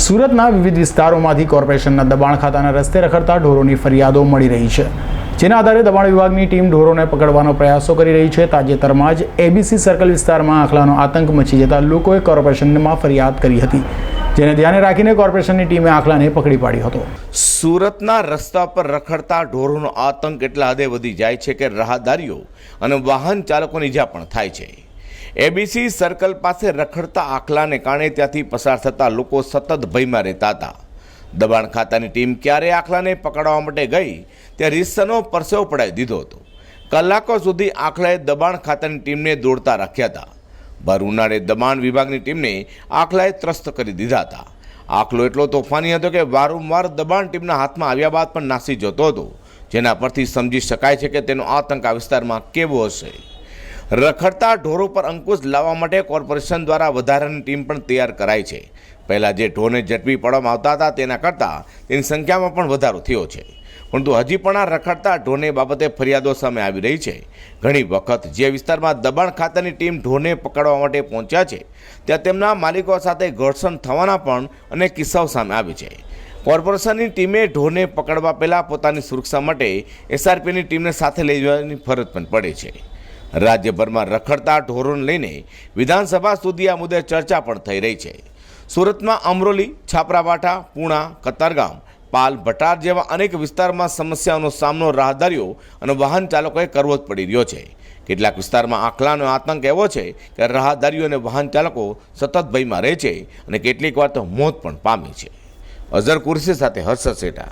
સુરતના વિવિધ વિસ્તારોમાંથી કોર્પોરેશનના દબાણ ખાતાના રસ્તે રખડતા ઢોરોની ફરિયાદો મળી રહી છે. જેના આધારે દબાણ વિભાગની ટીમ ઢોરોને પકડવાનો પ્રયાસો કરી રહી છે. તાજેતરમાં જ એબીસી સર્કલ વિસ્તારમાં આખલાનો આતંક મચી જતા લોકોએ કોર્પોરેશનમાં ફરિયાદ કરી હતી. જેને ધ્યાને રાખીને કોર્પોરેશનની ટીમે આખલાને પકડી પાડ્યો હતો. સુરતના રસ્તા પર રખડતા ઢોરોનો આતંક એટલા હદે વધી જાય છે કે રાહદારીઓ અને વાહન ચાલકોની ઇજા પણ થાય છે. એબીસી સર્કલ પાસે રખડતા આખલાને કારણે ત્યાંથી પસાર થતા લોકો સતત ભયમાં રહેતા હતા. દબાણ ખાતાની ટીમ ક્યારે આખલાને પકડવા માટે ગઈ, ત્યાં રીસનો પરસેવો પડાવી દીધો હતો. કલાકો સુધી આખલાએ દબાણ ખાતાની ટીમને દોડતા રાખ્યા હતા. ભર ઉનાળે દબાણ વિભાગની ટીમને આખલાએ ત્રસ્ત કરી દીધા હતા. આખલો એટલો તોફાની હતો કે વારંવાર દબાણ ટીમના હાથમાં આવ્યા બાદ પણ નાસી જતો હતો, જેના પરથી સમજી શકાય છે કે તેનો આતંક આ વિસ્તારમાં કેવો હશે. રખડતા ઢોરો પર અંકુશ લાવવા માટે કોર્પોરેશન દ્વારા વધારાની ટીમ પણ તૈયાર કરાઈ છે. પહેલાં જે ઢોરને ઝડપી પાડવામાં આવતા હતા તેના કરતાં તેની સંખ્યામાં પણ વધારો થયો છે. પરંતુ હજી પણ આ રખડતા ઢોરને બાબતે ફરિયાદો સામે આવી રહી છે. ઘણી વખત જે વિસ્તારમાં દબાણ ખાતાની ટીમ ઢોરને પકડવા માટે પહોંચ્યા છે, ત્યાં તેમના માલિકો સાથે ઘર્ષણ થવાના પણ અને કિસ્સાઓ સામે આવે છે. કોર્પોરેશનની ટીમે ઢોરને પકડવા પહેલાં પોતાની સુરક્ષા માટે એસઆરપીની ટીમને સાથે લઈ જવાની ફરજ પણ પડે છે. રાજ્યભરમાં રખડતા ઢોરોને લઈને વિધાનસભા સુધી આ મુદ્દે ચર્ચા પણ થઈ રહી છે. સુરતમાં અમરોલી છાપરાવાટા પૂણા, કતારગામ, પાલ ભટાર જેવા અનેક વિસ્તારમાં સમસ્યાઓનો સામનો રાહદારીઓ અને વાહન ચાલકોએ કરવો જ પડી રહ્યો છે. કેટલાક વિસ્તારમાં આખલાનો આતંક એવો છે કે રાહદારીઓ અને વાહન ચાલકો સતત ભયમાં રહે છે અને કેટલીક વાર તો મોત પણ પામે છે. અઝર કુરશી સાથે હર્ષ સેઠા.